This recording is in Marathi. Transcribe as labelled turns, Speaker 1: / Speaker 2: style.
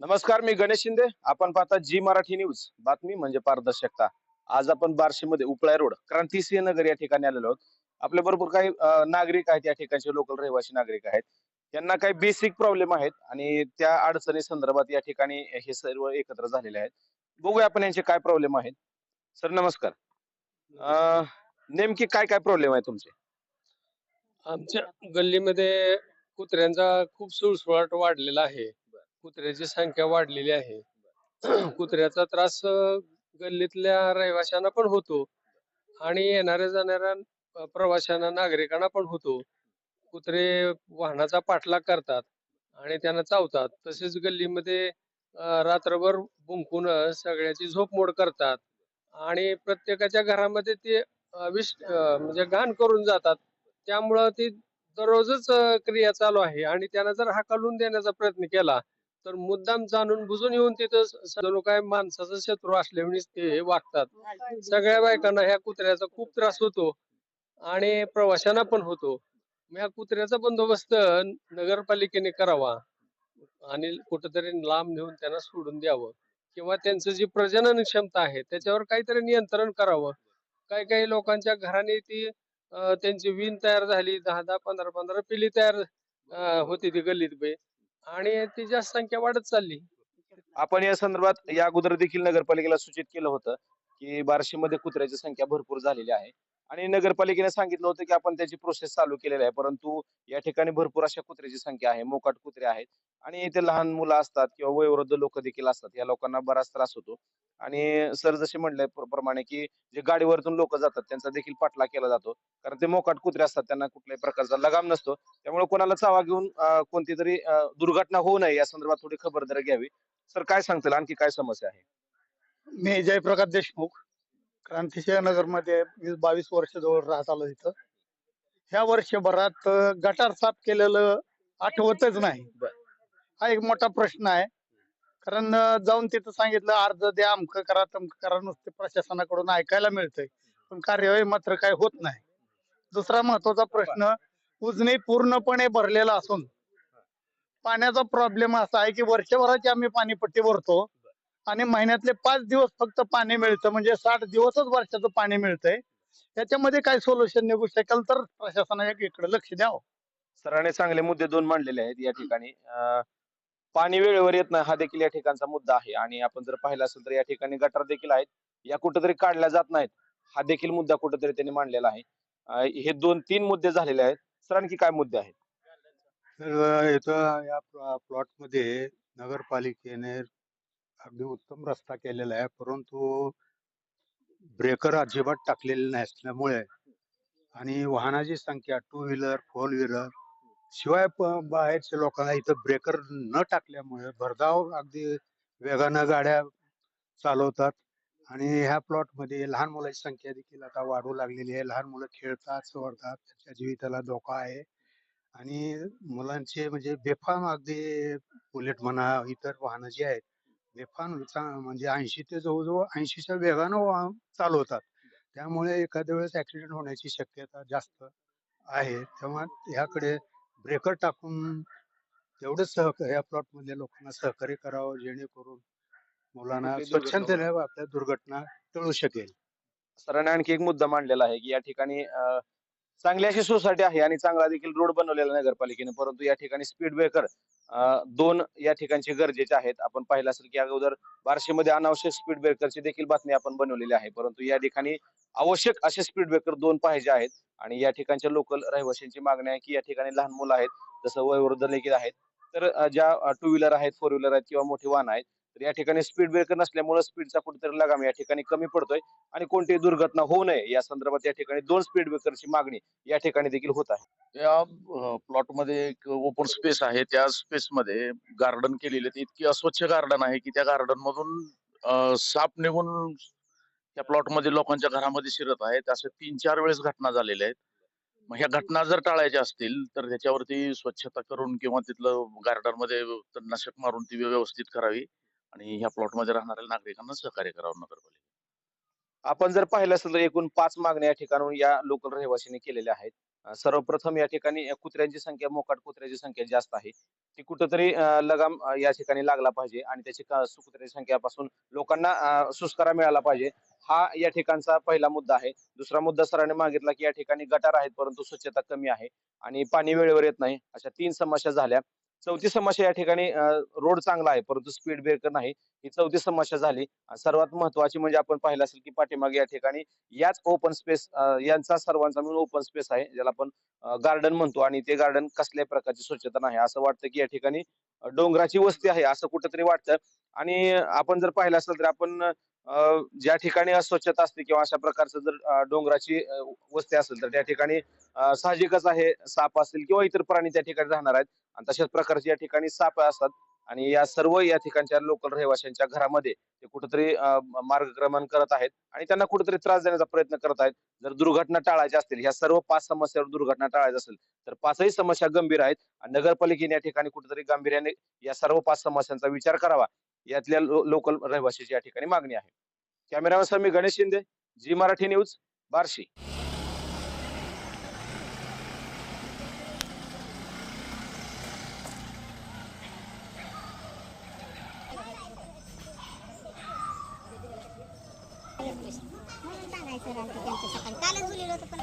Speaker 1: नमस्कार मी गणेश शिंदे. आपण पाहता जी मराठी न्यूज. बातमी म्हणजे पारदर्शकता. आज आपण बार्शीमध्ये उपळाय रोड क्रांतीसिंह नगर या ठिकाणी आलेलो आहोत. आपल्या बरोबर काही नागरिक आहेत या ठिकाणचे लोकल रहिवासी नागरिक आहेत. त्यांना काही बेसिक प्रॉब्लेम आहेत आणि त्या अडचणी संदर्भात या ठिकाणी हे सर्व एकत्र झालेले आहेत. बघूया आपण यांचे काय प्रॉब्लेम आहेत. सर नमस्कार. नेमकी काय काय प्रॉब्लेम आहे तुमचे?
Speaker 2: आमच्या गल्लीमध्ये कुत्र्यांचा खूप सुळसुळाट वाढलेला आहे. कुत्र्याची संख्या वाढलेली आहे. कुत्र्याचा त्रास गल्लीतल्या रहिवाशांना पण होतो आणि येणाऱ्या जाणाऱ्या प्रवाशांना नागरिकांना पण होतो. कुत्रे वाहनाचा पाठलाग करतात आणि त्यांना चावतात. तसेच गल्लीमध्ये रात्रभर भुंकून सगळ्याची झोपमोड करतात आणि प्रत्येकाच्या घरामध्ये ते विष म्हणजे घाण करून जातात. त्यामुळं ती दररोजच क्रिया चालू आहे आणि त्यांना जर हाकलून देण्याचा प्रयत्न केला तर मुद्दाम जाणून बुजून येऊन तिथं स- जणू काय माणसाचा शत्रू असल्यामुळे ते वागतात. सगळ्या बायकांना ह्या कुत्र्याचा खूप त्रास होतो आणि प्रवाशांना पण होतो. ह्या कुत्र्याचा बंदोबस्त नगरपालिकेने करावा आणि कुठेतरी लांब नेऊन त्यांना सोडून द्यावं किंवा त्यांचं जी प्रजनन क्षमता आहे त्याच्यावर काहीतरी नियंत्रण करावं. काही काही लोकांच्या घराने ती त्यांची विण तयार झाली दहा दहा पंधरा पंधरा पिली तयार होती ती गल्लीत बे. आणि तिची संख्या वाढत चालली.
Speaker 1: आपण या संदर्भात या अगोदर देखील नगरपालिकेला सूचित केलं होतं की बार्शीमध्ये कुत्र्याची संख्या भरपूर झालेली आहे. आणि नगरपालिकेने सांगितलं होतं की आपण त्याची प्रोसेस चालू केलेली आहे परंतु या ठिकाणी भरपूर अशा कुत्र्याची संख्या आहे मोकाट कुत्रे आहेत. आणि इथे लहान मुलं असतात किंवा वयोवृद्ध लोक देखील असतात या लोकांना बराच त्रास होतो. आणि सर जसे म्हणले प्र- प्रमाणे की जे गाडीवरतून लोक जातात त्यांचा देखील पाठलाग केला जातो. कारण ते मोकाट कुत्रे असतात त्यांना कुठल्याही प्रकारचा लगाम नसतो. त्यामुळे कोणाला चावा घेऊन कोणती तरी दुर्घटना होऊ नये या संदर्भात थोडी खबरदारी घ्यावी. सर काय सांगतील? आणखी काय समस्या आहे?
Speaker 3: मी जयप्रकाश देशमुख क्रांतिसिंह नगरमध्ये वीस बावीस वर्ष जवळ राहत आलो इथं. ह्या वर्षभरात गटार साफ केलेलं आठवतच नाही. हा एक मोठा प्रश्न आहे. कारण जाऊन तिथं सांगितलं अर्ज द्या अमक करा तमक करा नुसते प्रशासनाकडून ऐकायला मिळतंय. पण कार्यवाही मात्र काय होत नाही. दुसरा महत्त्वाचा प्रश्न उजनी पूर्णपणे भरलेला असून पाण्याचा प्रॉब्लेम असा आहे की वर्षभराची आम्ही पाणीपट्टी भरतो आणि महिन्यातले पाच दिवस फक्त पाणी मिळतं म्हणजे साठ दिवसच वर्षाचं पाणी मिळतंय. त्याच्यामध्ये काय सोल्युशन निघू शकेल तर प्रशासनाने इकडे लक्ष द्यावं हो.
Speaker 1: सरांनी चांगले मुद्दे दोन मांडलेले आहेत या ठिकाणी. पाणी वेळेवर येत नाही हा देखील या ठिकाणचा मुद्दा आहे. आणि आपण जर पाहिलं असेल तर या ठिकाणी गटार देखील आहेत. या कुठेतरी काढल्या जात नाहीत. हा देखील मुद्दा कुठेतरी त्यांनी मांडलेला आहे. हे दोन तीन मुद्दे झालेले आहेत. सर आणखी काय मुद्दे आहेत?
Speaker 4: तर इथं या प्लॉटमध्ये नगरपालिकेने अगदी उत्तम रस्ता केलेला आहे. परंतु ब्रेकर अजिबात टाकलेले नसल्यामुळे आणि वाहनाची संख्या टू व्हीलर फोर व्हीलर शिवाय प- बाहेरच्या लोकांना इथं ब्रेकर न टाकल्यामुळे भरधाव अगदी वेगानं गाड्या चालवतात आणि ह्या प्लॉटमध्ये लहान मुलांची संख्या देखील आता वाढू लागलेली आहे. लहान मुलं खेळतात सोडतात त्यांच्या जीविताला धोका आहे आणि मुलांचे म्हणजे बेफाम अगदी बुलेट म्हणा इतर वाहनं जी आहेत बेफाम चा- म्हणजे ऐंशी ते जवळजवळ ऐंशीच्या वेगानं वाहन चालवतात. त्यामुळे एखाद्या वेळेस ऍक्सिडेंट होण्याची शक्यता जास्त आहे. तेव्हा ह्याकडे ब्रेकर टाकून तेवढंच सहक या प्लॉट मधल्या लोकांना सहकार्य करावं जेणेकरून मुलांना स्वच्छतेने आपल्या दुर्घटना टळू शकेल.
Speaker 1: सरांनी आणखी एक मुद्दा मांडलेला आहे की या ठिकाणी अं, चांगली अशी सोसायटी आहे आणि चांगला देखील रोड बनवलेला नगरपालिकेने. परंतु या ठिकाणी स्पीड ब्रेकर दोन या ठिकाणचे गरजेचे आहेत. आपण पाहिलं असेल की अगोदर बारशेमध्ये अनावश्यक स्पीड ब्रेकरची देखील बातमी आपण बनवलेली आहे. परंतु या ठिकाणी आवश्यक असे स्पीड ब्रेकर दोन पाहिजे आहेत. आणि या ठिकाणच्या लोकल रहिवाशांची मागणी आहे की या ठिकाणी लहान मुलं आहेत जसं वयोवृद्ध देखील आहेत. तर ज्या टू व्हीलर आहेत फोर व्हीलर आहेत किंवा मोठी वाहन आहेत तर या ठिकाणी स्पीड ब्रेकर नसल्यामुळे स्पीडचा कुठेतरी लगाम या ठिकाणी कमी पडतोय आणि कोणतीही दुर्घटना होऊ नये. या संदर्भात या ठिकाणी दोन स्पीड ब्रेकरची मागणी या ठिकाणी देखील होत आहे.
Speaker 5: या प्लॉटमध्ये एक ओपन स्पेस आहे. त्या स्पेसमध्ये गार्डन केलेले ते इतकी अस्वच्छ गार्डन आहे की त्या गार्डन मधून साप निघून त्या प्लॉटमध्ये लोकांच्या घरामध्ये शिरत आहेत असे तीन चार वेळेस घटना झालेल्या आहेत. मग ह्या घटना जर टाळायच्या असतील तर त्याच्यावरती स्वच्छता करून किंवा तिथलं गार्डनमध्ये तणनाशक मारून ती व्यवस्थित करावी. आणि ह्या प्लॉटमध्ये राहणाऱ्या नागरिकांना सहकार्य करावं नगरपालिका
Speaker 1: आपण जर पाहिलं असेल तर एकूण पाच मागण्या या ठिकाणून या लोकल रहिवासीने केलेल्या आहेत. सर्वप्रथम या ठिकाणी कुत्र्यांची संख्या मोकाट कुत्र्याची संख्या जास्त आहे. ती कुठंतरी लगाम या ठिकाणी लागला पाहिजे आणि त्याची सु- कुत्र्याची संख्यापासून लोकांना सुस्कारा मिळाला पाहिजे. हा या ठिकाणचा पहिला मुद्दा आहे. दुसरा मुद्दा सरांनी मागितला की या ठिकाणी गटार आहेत परंतु स्वच्छता कमी आहे आणि पाणी वेळेवर येत नाही. अशा तीन समस्या झाल्या. चौथी समस्या या ठिकाणी रोड चांगला आहे परंतु स्पीड ब्रेकर नाही. ही चौथी समस्या झाली. सर्वात महत्वाची म्हणजे आपण पाहिलं असेल की पाठीमागे या ठिकाणी याच ओपन स्पेस यांचा सर्वांचा मिळून ओपन स्पेस आहे ज्याला आपण गार्डन म्हणतो. आणि ते गार्डन कसल्याही प्रकारची स्वच्छता नाही. असं वाटतं की या ठिकाणी डोंगराची वस्ती आहे असं कुठंतरी वाटतं. आणि आपण जर पाहिलं असेल तर आपण ज्या ठिकाणी अस्वच्छता असते किंवा अशा प्रकारचं जर डोंगराची वस्ती असेल तर त्या ठिकाणी साहजिकच आहे साप असेल किंवा इतर प्राणी त्या ठिकाणी राहणार आहेत. आणि तशाच प्रकारचे या ठिकाणी साप असतात. आणि या सर्व या ठिकाणच्या लोकल रहिवाशांच्या घरामध्ये ते कुठेतरी मार्गक्रमण करत आहेत. आणि त्यांना कुठेतरी त्रास देण्याचा प्रयत्न करत आहेत. जर दुर्घटना टाळायच्या असतील ह्या सर्व पाच समस्यावर दुर्घटना टाळायच्या असेल तर पाचही समस्या गंभीर आहेत. आणि नगरपालिकेने या ठिकाणी कुठेतरी गांभीर्याने या सर्व पाच समस्यांचा विचार करावा. यातल्या लोकल रहिवाशाची या ठिकाणी मागणी आहे. कॅमेरामॅन सर मी गणेश शिंदे जी मराठी न्यूज बार्शी.
Speaker 6: म्हणून सांगायचं राहतं त्यांचं सकाळी कालच बोललेलं होतं. पण